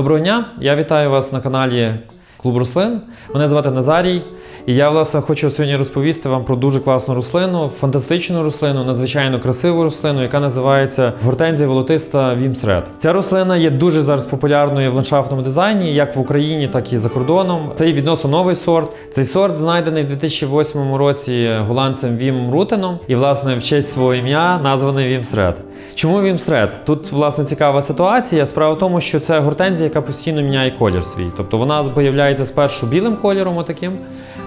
Доброго дня! Я вітаю вас на каналі Клуб Рослин. Мене звати Назарій. І я, власне, хочу сьогодні розповісти вам про дуже класну рослину, фантастичну рослину, надзвичайно красиву рослину, яка називається гортензія волотиста Вімсред. Ця рослина є дуже зараз популярною в ландшафтному дизайні, як в Україні, так і за кордоном. Це є відносно новий сорт. Цей сорт знайдений в 2008 році голландцем Вім Рутеном, і, власне, в честь свого ім'я названий Вімсред. Чому Вімсред? Тут власне цікава ситуація. Справа в тому, що це гортензія, яка постійно міняє колір свій. Тобто вона з'являється спершу білим кольором, отаким,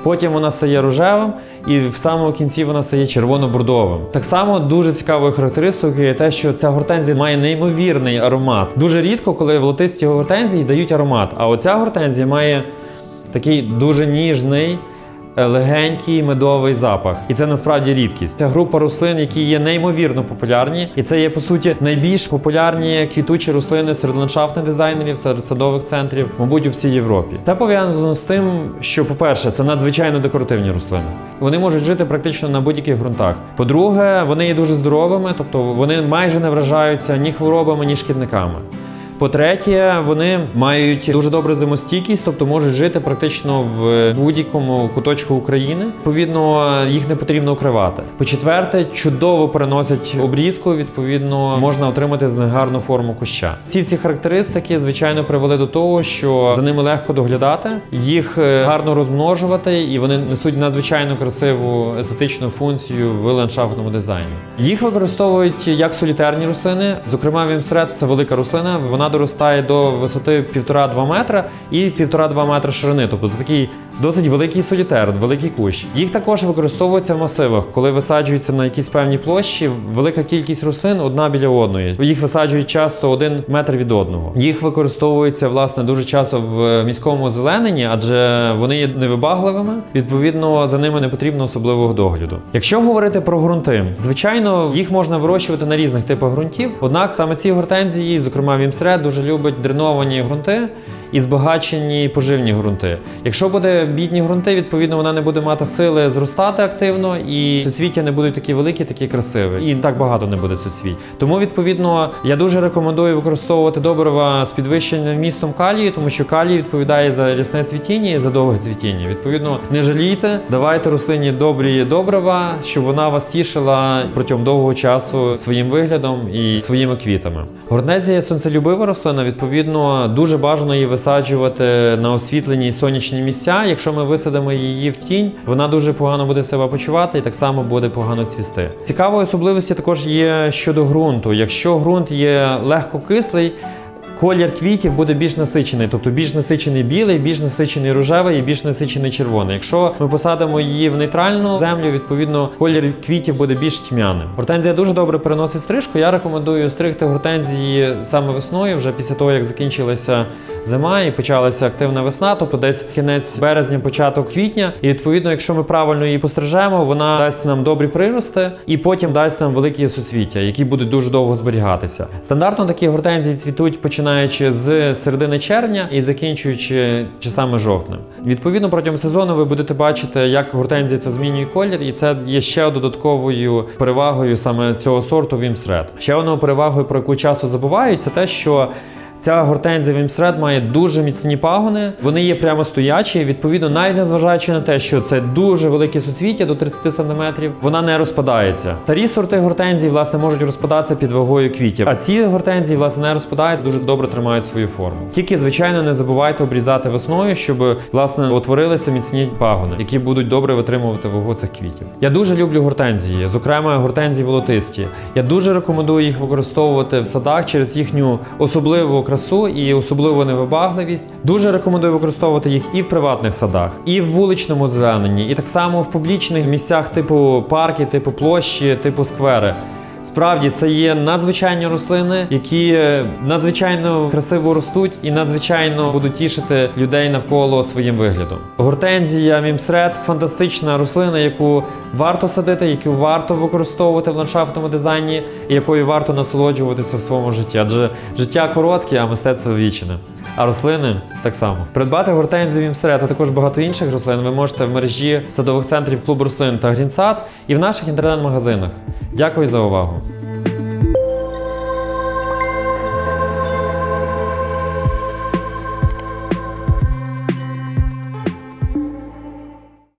потім вона стає рожевим, і в самому кінці вона стає червоно-бордовим. Так само дуже цікавою характеристикою є те, що ця гортензія має неймовірний аромат. Дуже рідко, коли волотисті гортензії дають аромат. А оця гортензія має такий дуже ніжний. Легенький медовий запах, і це насправді рідкість. Це група рослин, які є неймовірно популярні, і це є по суті найбільш популярні квітучі рослини серед ландшафтних дизайнерів, серед садових центрів, мабуть, у всій Європі. Це пов'язано з тим, що, по-перше, це надзвичайно декоративні рослини. Вони можуть жити практично на будь-яких ґрунтах. По-друге, вони є дуже здоровими, тобто вони майже не вражаються ні хворобами, ні шкідниками. По-третє, вони мають дуже добру зимостійкість, тобто можуть жити практично в будь-якому куточку України. Відповідно, їх не потрібно укривати. По-четверте, чудово переносять обрізку. Відповідно, можна отримати з них гарну форму куща. Ці всі характеристики, звичайно, привели до того, що за ними легко доглядати, їх е, гарно розмножувати, і вони несуть надзвичайно красиву естетичну функцію в ландшафтному дизайні. Їх використовують як солітерні рослини. Зокрема, вімсред це велика рослина. Вона доростає до висоти 1,5-2 метра і 1,5-2 метра ширини. Тобто це такий досить великий солітер, великий кущ. Їх також використовуються в масивах, коли висаджуються на якісь певні площі. Велика кількість рослин одна біля одної. Їх висаджують часто один метр від одного. Їх використовується власне дуже часто в міському озелененні, адже вони є невибагливими. Відповідно, за ними не потрібно особливого догляду. Якщо говорити про ґрунти, звичайно, їх можна вирощувати на різних типах ґрунтів. Однак саме ці гортензії, зокрема Вімсред, дуже любить дреновані ґрунти і збагачені поживні ґрунти. Якщо буде бідні ґрунти, відповідно вона не буде мати сили зростати активно, і суцвіття не будуть такі великі, такі красиві. І так багато не буде суцвіть. Тому, відповідно, я дуже рекомендую використовувати добрива з підвищеним вмістом калію, тому що калій відповідає за рясне цвітіння і за довге цвітіння. Відповідно, не жалійте, давайте рослині добрі добрива, щоб вона вас тішила протягом довгого часу своїм виглядом і своїми квітами. Гортензія сонцелюбива рослина, відповідно, дуже бажано її висаджувати на освітлені сонячні місця. Якщо ми висадимо її в тінь, вона дуже погано буде себе почувати і так само буде погано цвісти. Цікавою особливості також є щодо ґрунту. Якщо ґрунт є легко кислий. Колір квітів буде більш насичений, тобто більш насичений білий, більш насичений рожевий і більш насичений червоний. Якщо ми посадимо її в нейтральну землю, відповідно колір квітів буде більш тьмяним. Гортензія дуже добре переносить стрижку. Я рекомендую стригти гортензії саме весною, вже після того як закінчилася зима і почалася активна весна, тобто десь кінець березня, початок квітня. І відповідно, якщо ми правильно її пострижемо, вона дасть нам добрі прирости і потім дасть нам великі суцвіття, які будуть дуже довго зберігатися. Стандартно такі гортензії цвітуть починаючи з середини червня і закінчуючи часами жовтнем. Відповідно, протягом сезону ви будете бачити, як гортензія це змінює колір, і це є ще додатковою перевагою саме цього сорту Вімсред. Ще одною перевагою, про яку часто забувають, це те, що Ця гортензія Вімсред має дуже міцні пагони, вони є прямо стоячі. Відповідно, навіть незважаючи на те, що це дуже велике суцвіття до 30 см, вона не розпадається. Старі сорти гортензій, власне, можуть розпадатися під вагою квітів. А ці гортензії, власне, не розпадаються, дуже добре тримають свою форму. Тільки, звичайно, не забувайте обрізати весною, щоб власне утворилися міцні пагони, які будуть добре витримувати вагу цих квітів. Я дуже люблю гортензії, зокрема гортензії волотисті. Я дуже рекомендую їх використовувати в садах через їхню особливу красу і особливу невибагливість. Дуже рекомендую використовувати їх і в приватних садах, і в вуличному зелененні, і так само в публічних місцях, типу парки, типу площі, типу сквери. Справді це є надзвичайні рослини, які е, надзвичайно красиво ростуть і надзвичайно будуть тішити людей навколо своїм виглядом. Гортензія мімсред фантастична рослина, яку варто садити, яку варто використовувати в ландшафтному дизайні, і якою варто насолоджуватися в своєму житті. Адже життя коротке, а мистецтво вічне. А рослини так само. Придбати гортензію вімсред, та також багато інших рослин ви можете в мережі садових центрів клуб рослин та Грінсад і в наших інтернет-магазинах. Дякую за увагу.